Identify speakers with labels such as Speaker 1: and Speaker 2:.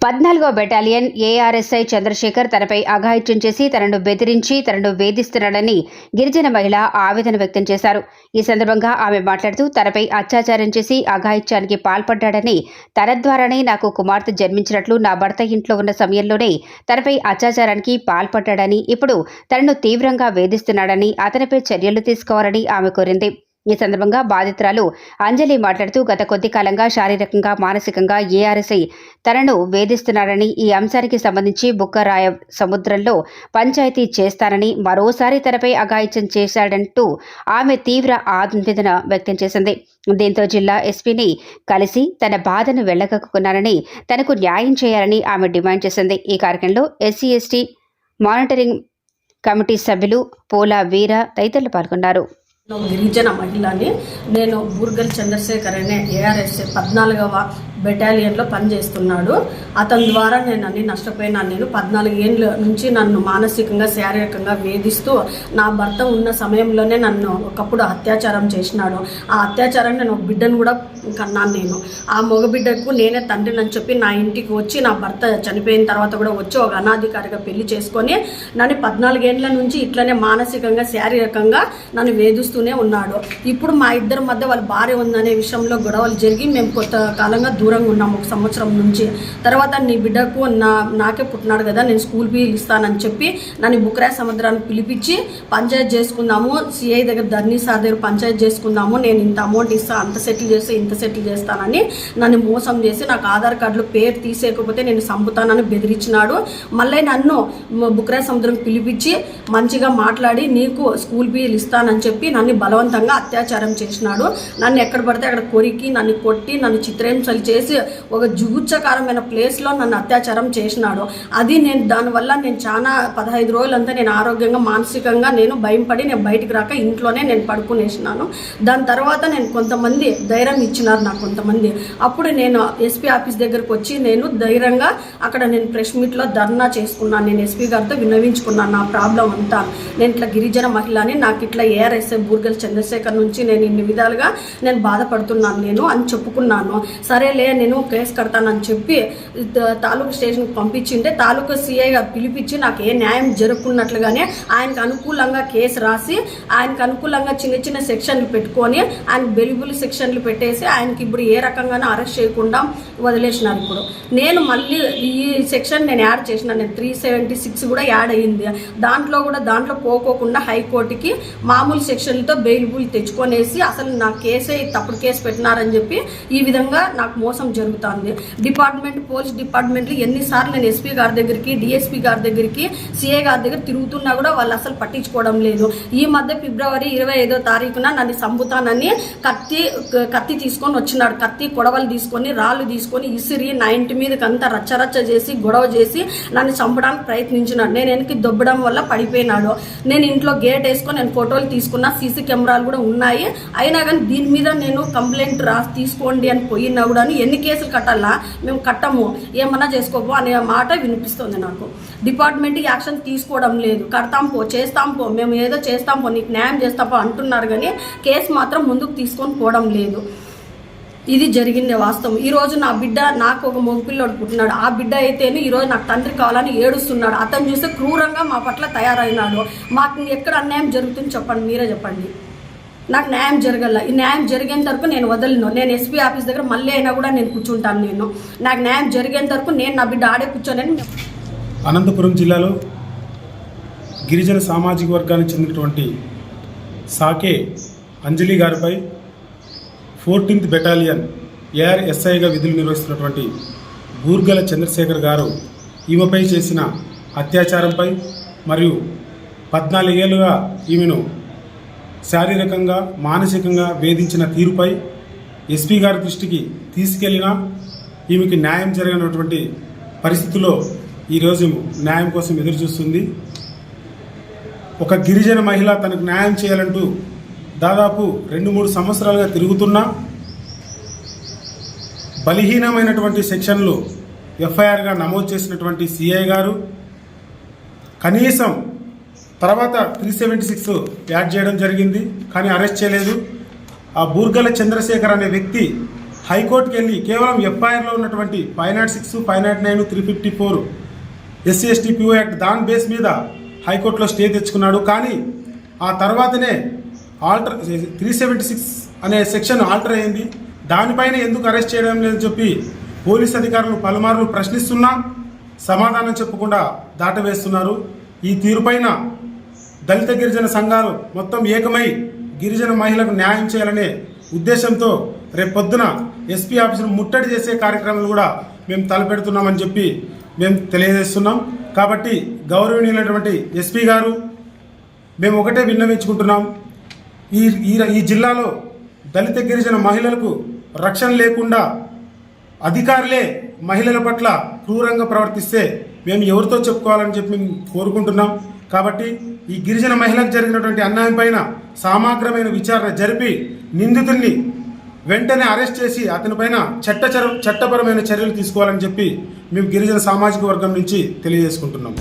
Speaker 1: పద్నాలుగో battalion ARSI Chandrasekhar తనపై అఘాయిత్యం చేసి తనను బెదిరించి తనను వేధిస్తున్నాడని గిరిజన మహిళ ఆవేదన వ్యక్తం చేశారు. ఈ సందర్భంగా ఆమె మాట్లాడుతూ తనపై అత్యాచారం చేసి అఘాయిత్యానికి పాల్పడ్డాడని తన ద్వారానే నాకు కుమార్తె జన్మించినట్లు నా భర్త ఇంట్లో ఉన్న సమయంలోనే తనపై అత్యాచారానికి పాల్పడ్డాడని ఇప్పుడు తనను తీవ్రంగా వేధిస్తున్నాడని అతనిపై చర్యలు తీసుకోవాలని ఆమె కోరింది. ఈ సందర్భంగా బాధితురాలు అంజలి మాట్లాడుతూ గత కొద్ది కాలంగా శారీరకంగా మానసికంగా ఏఆర్ఎస్ఐ తనను వేధిస్తున్నారని ఈ అంశానికి సంబంధించి బుక్కరాయ సముద్రంలో పంచాయతీ చేస్తానని మరోసారి తనపై అఘాయిత్యం చేశాడంటూ ఆమె తీవ్ర ఆందోళన వ్యక్తం చేసింది. దీంతో జిల్లా ఎస్పీని కలిసి తన బాధను వెళ్ళగక్కున్నానని తనకు న్యాయం చేయాలని ఆమె డిమాండ్ చేసింది. ఈ కార్యక్రమంలో ఎస్సీ ఎస్టీ మానిటరింగ్ కమిటీ సభ్యులు పోలా వీర తదితరులు పాల్గొన్నారు.
Speaker 2: గిరిజన మహిళని నేను బూర్గల్ చంద్రశేఖర్ అనే ఏఆర్ఎస్ పద్నాలుగవ బెటాలియన్లో పనిచేస్తున్నాడు. అతని ద్వారా నేను అన్ని నష్టపోయినాను. నేను పద్నాలుగు ఏళ్ళ నుంచి నన్ను మానసికంగా శారీరకంగా వేధిస్తూ నా భర్త ఉన్న సమయంలోనే నన్ను ఒకప్పుడు అత్యాచారం చేసినాడు. ఆ అత్యాచారం నేను ఒక బిడ్డను కూడా కన్నాను నేను. ఆ మగ బిడ్డకు నేనే తండ్రిని అని చెప్పి నా ఇంటికి వచ్చి నా భర్త చనిపోయిన తర్వాత కూడా వచ్చి ఒక అనాధికారిగా పెళ్ళి చేసుకొని నన్ను పద్నాలుగేళ్ళ నుంచి ఇట్లనే మానసికంగా శారీరకంగా నన్ను వేధిస్తూనే ఉన్నాడు. ఇప్పుడు మా ఇద్దరి మధ్య వాళ్ళ భార్య ఉందనే విషయంలో గొడవలు జరిగి మేము కొంత కాలంగా దూరం దూరంగా ఉన్నాము ఒక సంవత్సరం నుంచి. తర్వాత నీ బిడ్డకు నా నాకే పుట్టినాడు కదా నేను స్కూల్ ఫీజు ఇస్తానని చెప్పి నన్ను బుక్రాయ సముద్రాన్ని పిలిపించి పంచాయతీ చేసుకుందాము సిఐ దగ్గర ధర్నీ సార్ దగ్గర పంచాయత్ చేసుకుందాము నేను ఇంత అమౌంట్ ఇస్తాను అంత సెటిల్ చేస్తే ఇంత సెటిల్ చేస్తానని నన్ను మోసం చేసి నాకు ఆధార్ కార్డులో పేరు తీసేయకపోతే నేను చంపుతానని బెదిరించినాడు. మళ్ళీ నన్ను బుక్రాయ సముద్రం పిలిపించి మంచిగా మాట్లాడి నీకు స్కూల్ ఫీజులు ఇస్తానని చెప్పి నన్ను బలవంతంగా అత్యాచారం చేసినాడు. నన్ను ఎక్కడ పడితే అక్కడ కొరికి నన్ను కొట్టి నన్ను చిత్రహింసలు చేసి ఒక జుగుచ్చకరమైన ప్లేస్లో నన్ను అత్యాచారం చేసినాడు. అది నేను దానివల్ల నేను చాలా పదహైదు రోజులంతా నేను ఆరోగ్యంగా మానసికంగా నేను భయం పడి నేను బయటికి రాక ఇంట్లోనే నేను పడుకునేసినాను. దాని తర్వాత నేను కొంతమంది ధైర్యం ఇచ్చినారు నాకు కొంతమంది. అప్పుడు నేను ఎస్పీ ఆఫీస్ దగ్గరకు వచ్చి నేను ధైర్యంగా అక్కడ నేను ప్రెస్ మీట్లో ధర్నా చేసుకున్నాను. నేను ఎస్పీ గారితో విన్నవించుకున్నాను నా ప్రాబ్లం అంతా. నేను ఇట్లా గిరిజన మహిళని నాకు ఇట్లా ఏఆర్ఎస్ఏ బూర్గల్ చంద్రశేఖర్ నుంచి నేను ఇన్ని విధాలుగా నేను బాధపడుతున్నాను నేను అని చెప్పుకున్నాను. సరేలే నేను కేసు కడతానని చెప్పి తాలూకు స్టేషన్కి పంపించింటే తాలూకు సిఐ గారు పిలిపించి నాకు ఏ న్యాయం జరుపుకున్నట్లుగానే ఆయనకు అనుకూలంగా కేసు రాసి ఆయనకు అనుకూలంగా చిన్న చిన్న సెక్షన్లు పెట్టుకొని ఆయన బెలిబుల్ సెక్షన్లు పెట్టేసి ఆయనకి ఇప్పుడు ఏ రకంగానూ అరెస్ట్ చేయకుండా వదిలేసినారు ఇప్పుడు. నేను మళ్ళీ ఈ సెక్షన్ నేను యాడ్ చేసిన నేను త్రీ సెవెంటీ సిక్స్ కూడా యాడ్ అయ్యింది దాంట్లో కూడా దాంట్లో పోకోకుండా హైకోర్టుకి మామూలు సెక్షన్లతో బెయిల్బుల్ తెచ్చుకొనేసి అసలు నా కేసే తప్పుడు కేసు పెట్టినారని చెప్పి ఈ విధంగా నాకు మోసం జరుగుతుంది. డిపార్ట్మెంట్ పోలీస్ డిపార్ట్మెంట్లు ఎన్నిసార్లు నేను ఎస్పీ గారి దగ్గరికి డిఎస్పీ గారి దగ్గరికి సిఏ గారి దగ్గర తిరుగుతున్నా కూడా వాళ్ళు అసలు పట్టించుకోవడం లేదు. ఈ మధ్య ఫిబ్రవరి ఇరవై ఐదో తారీఖున నన్ను చంపుతానని కత్తి కత్తి తీసుకొని వచ్చినాడు. కత్తి కొడవలు తీసుకొని రాళ్ళు తీసుకొని ఇసిరి నా ఇంటి మీదకి అంతా రచ్చరచ్చ చేసి గొడవ చేసి నన్ను చంపడానికి ప్రయత్నించినాడు. నేను వెనక్కి దొబ్బడం వల్ల పడిపోయినాడు. నేను ఇంట్లో గేట్ వేసుకొని నేను ఫోటోలు తీసుకున్నా సీసీ కెమెరాలు కూడా ఉన్నాయి. అయినా కానీ దీని మీద నేను కంప్లైంట్ రా తీసుకోండి అని పోయినా కూడా ఎన్ని కేసులు కట్టాలా మేము కట్టము ఏమన్నా చేసుకోపో అనే మాట వినిపిస్తుంది నాకు. డిపార్ట్మెంట్ యాక్షన్ తీసుకోవడం లేదు. కడతాం పో చేస్తాం పో మేము ఏదో చేస్తాం పో నీకు న్యాయం చేస్తాం పో అంటున్నారు కానీ కేసు మాత్రం ముందుకు తీసుకొని పోవడం లేదు. ఇది జరిగింది వాస్తవం. ఈ రోజు నా బిడ్డ నాకు ఒక మగపిల్లోడు పుట్టినాడు. ఆ బిడ్డ అయితేనే ఈరోజు నాకు తండ్రి కావాలని ఏడుస్తున్నాడు. అతను చూస్తే క్రూరంగా మా పట్ల తయారైనాడు. మాకు ఎక్కడ అన్యాయం జరుగుతుంది చెప్పండి మీరే చెప్పండి. నాకు న్యాయం జరగల. ఈ న్యాయం జరిగేంత వరకు నేను వదలను. నేను ఎస్పీ ఆఫీస్ దగ్గర మళ్ళీ అయినా కూడా నేను కూర్చుంటాను నేను. నాకు న్యాయం జరిగేంత వరకు నేను నా బిడ్డ ఆడే కూర్చోనని
Speaker 3: అనంతపురం జిల్లాలో గిరిజన సామాజిక వర్గానికి చెందినటువంటి సాకే అంజలి గారిపై ఫోర్టీన్త్ బెటాలియన్ ఏఆర్ఎస్ఐగా విధులు నిర్వహిస్తున్నటువంటి బూర్గల చంద్రశేఖర్ గారు ఈమెపై చేసిన అత్యాచారంపై మరియు పద్నాలుగేళ్ళుగా ఈమెను శారీరకంగా మానసికంగా వేధించిన తీరుపై ఎస్పీ గారి దృష్టికి తీసుకెళ్ళినా ఈమెకి న్యాయం జరగనటువంటి పరిస్థితుల్లో ఈరోజు న్యాయం కోసం ఎదురు చూస్తుంది. ఒక గిరిజన మహిళ తనకు న్యాయం చేయాలంటూ దాదాపు రెండు మూడు సంవత్సరాలుగా తిరుగుతున్నా బలహీనమైనటువంటి సెక్షన్లు ఎఫ్ఐఆర్గా నమోదు చేసినటువంటి సిఐ గారు కనీసం తర్వాత త్రీ సెవెంటీ సిక్స్ యాడ్ చేయడం జరిగింది కానీ అరెస్ట్ చేయలేదు. ఆ బూర్గల చంద్రశేఖర్ అనే వ్యక్తి హైకోర్టుకి వెళ్ళి కేవలం ఎఫ్ఐఆర్లో ఉన్నటువంటి five nought six five nought nine three fifty four SC ST PO act దాని బేస్ మీద హైకోర్టులో స్టే తెచ్చుకున్నాడు. కానీ ఆ తర్వాతనే ఆల్టర్ త్రీ సెవెంటీ సిక్స్ అనే సెక్షన్ ఆల్టర్ అయింది. దానిపైన ఎందుకు అరెస్ట్ చేయడం లేదని చెప్పి పోలీస్ అధికారులు పలుమార్లు ప్రశ్నిస్తున్నా సమాధానం చెప్పకుండా దాటవేస్తున్నారు. ఈ తీరుపైన దళిత గిరిజన సంఘాలు మొత్తం ఏకమై గిరిజన మహిళలకు న్యాయం చేయాలనే ఉద్దేశంతో రేపొద్దున ఎస్పీ ఆఫీసును ముట్టడి చేసే కార్యక్రమాలు కూడా మేము తలపెడుతున్నామని చెప్పి మేము తెలియజేస్తున్నాం. కాబట్టి గౌరవనీయులైనటువంటి ఎస్పీ గారు మేము ఒకటే విన్నవించుకుంటున్నాం. ఈ ఈ ఈ జిల్లాలో దళిత గిరిజన మహిళలకు రక్షణ లేకుండా అధికారులే మహిళల పట్ల క్రూరంగా ప్రవర్తిస్తే మేము ఎవరితో చెప్పుకోవాలని చెప్పి మేము కోరుకుంటున్నాం. కాబట్టి ఈ గిరిజన మహిళకు జరిగినటువంటి అన్యాయం పైన సమగ్రమైన విచారణ జరిపి నిందితుడిని వెంటనే అరెస్ట్ చేసి అతని పైన చట్ట చట్టపరమైన చర్యలు తీసుకోవాలని చెప్పి మేము గిరిజన సామాజిక వర్గం నుంచి తెలియజేసుకుంటున్నాం.